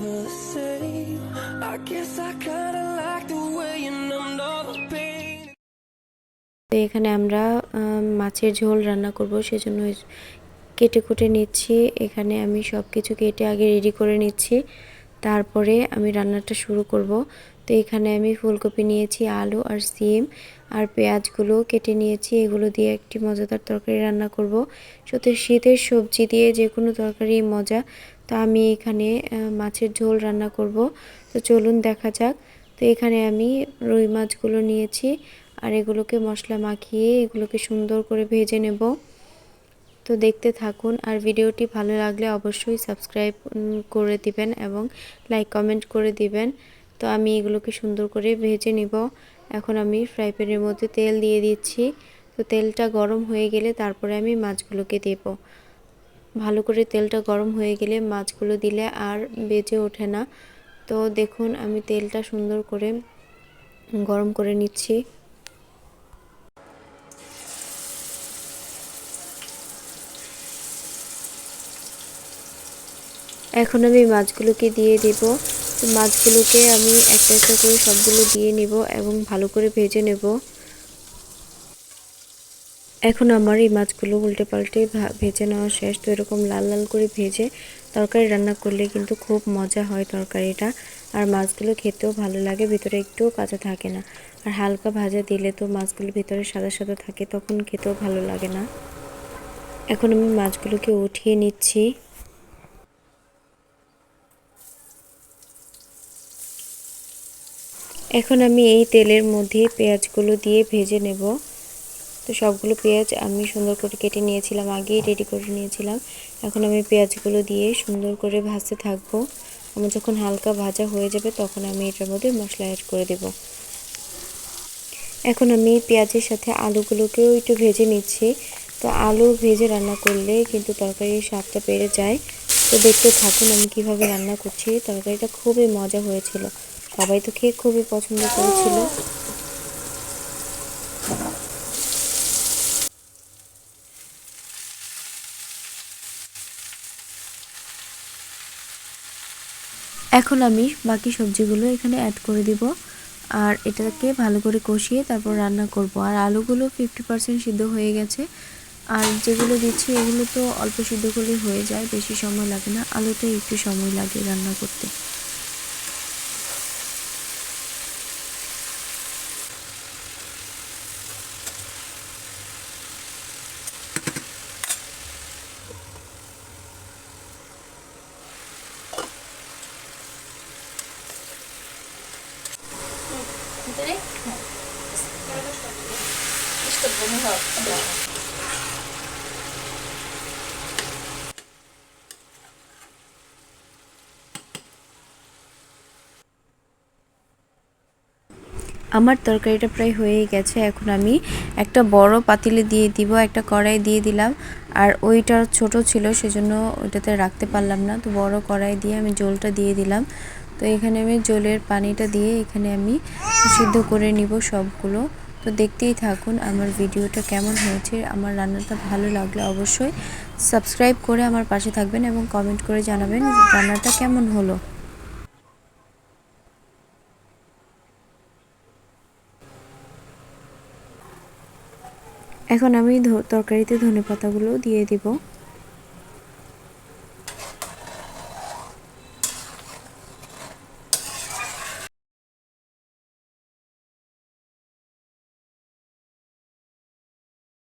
the same. I guess I kinda like the way you numbed all the pain. তো এখানে আমরা মাছের ঝোল রান্না করব, সেজন্য কেটে কুটে নিচ্ছি এখানে আমি সব কিছু কেটে আগে রেডি করে নিচ্ছি তারপরে আমি রান্নাটা শুরু করব তো এখানে আমি ফুলকপি নিয়েছি, আলু আর সিম আর পেঁয়াজগুলো কেটে নিয়েছি। এগুলো দিয়ে একটি মজাদার তরকারি রান্না করব। সত্যি শীতের সবজি দিয়ে যে কোনো তরকারি মজা। তো আমি এখানে মাছের ঝোল রান্না করব। তো চলুন দেখা যাক। তো এখানে আমি রুই মাছগুলো নিয়েছি আর এগুলোকে মশলা মাখিয়ে এগুলোকে সুন্দর করে ভেজে নেব। তো দেখতে থাকুন। আর ভিডিওটি ভালো লাগলে অবশ্যই সাবস্ক্রাইব করে দিবেন এবং লাইক, কমেন্ট করে দিবেন। তো আমি এগুলোকে সুন্দর করে ভেজে নিব। এখন আমি ফ্রাই প্যানের মধ্যে তেল দিয়ে দিচ্ছি। তো তেলটা গরম হয়ে গেলে তারপরে আমি মাছগুলোকে দেব। ভালো করে তেলটা গরম হয়ে গেলে মাছগুলো দিলে আর বেজে ওঠে না। তো দেখুন, আমি তেলটা সুন্দর করে গরম করে নিচ্ছি। এখন আমি মাছগুলোকে দিয়ে দেব। তো মাছগুলোকে আমি একটা একটা করে সবগুলো দিয়ে নেব এবং ভালো করে ভেজে নেব। এখন আমার এই মাছগুলো উল্টে পাল্টে ভেজে নেওয়া শেষ। তো এরকম লাল লাল করে ভেজে তরকারি রান্না করলে কিন্তু খুব মজা হয় তরকারিটা। আর মাছগুলো খেতেও ভালো লাগে, ভিতরে একটুও কাঁচা থাকে না। আর হালকা ভাজা দিলে তো মাছগুলো ভিতরে সাদা সাদা থাকে, তখন খেতেও ভালো লাগে না। এখন আমি মাছগুলোকে উঠিয়ে নিচ্ছি। এখন আমি এই তেলের মধ্যে পেঁয়াজগুলো দিয়ে ভেজে নেব। তো সবগুলো পেঁয়াজ আমি সুন্দর করে কেটে নিয়েছিলাম, আগেই রেডি করে নিয়েছিলাম। এখন আমি পেঁয়াজগুলো দিয়ে সুন্দর করে ভাজতে থাকব। আমার যখন হালকা ভাজা হয়ে যাবে তখন আমি এটার মধ্যে মশলা অ্যাড করে দেব। এখন আমি পেঁয়াজের সাথে আলুগুলোকেও একটু ভেজে নিচ্ছি। তো আলু ভেজে রান্না করলে কিন্তু তরকারির স্বাদটা বেড়ে যায়। তো দেখতে থাকুন আমি কীভাবে রান্না করছি। তরকারিটা খুবই মজা হয়েছিল। সবাই তো খেয়ে খুবই পছন্দ করেছিল। এখন আমি বাকি সবজিগুলো এখানে অ্যাড করে দিব। আর এটাকে ভালো করে কষিয়ে তারপর রান্না করব। আর আলুগুলো ফিফটি পার্সেন্ট সিদ্ধ হয়ে গেছে। আর যেগুলো দিচ্ছি এগুলো তো অল্প সিদ্ধ করলে হয়ে যায়, বেশি সময় লাগে না। আলুতে একটু সময় লাগে রান্না করতে। আমার তরকারিটা প্রায় হয়েই গেছে। এখন আমি একটা বড় পাতিলে দিয়ে দিব, একটা কড়াই দিয়ে দিলাম। আর ওইটা ছোট ছিল, সেজন্য ওইটাতে রাখতে পারলাম না। তো বড় কড়াই দিয়ে আমি জলটা দিয়ে দিলাম। তো এখানে আমি জলের পানিটা দিয়ে এখানে আমি সিদ্ধ করে নিব সবগুলো। তো দেখতেই থাকুন আমার ভিডিওটা কেমন হয়েছে। আমার রান্নাটা ভালো লাগলে অবশ্যই সাবস্ক্রাইব করে আমার পাশে থাকবেন এবং কমেন্ট করে জানাবেন রান্নাটা কেমন হলো। এখন আমি তরকারিতে ধনে পাতাগুলো দিয়ে দিব।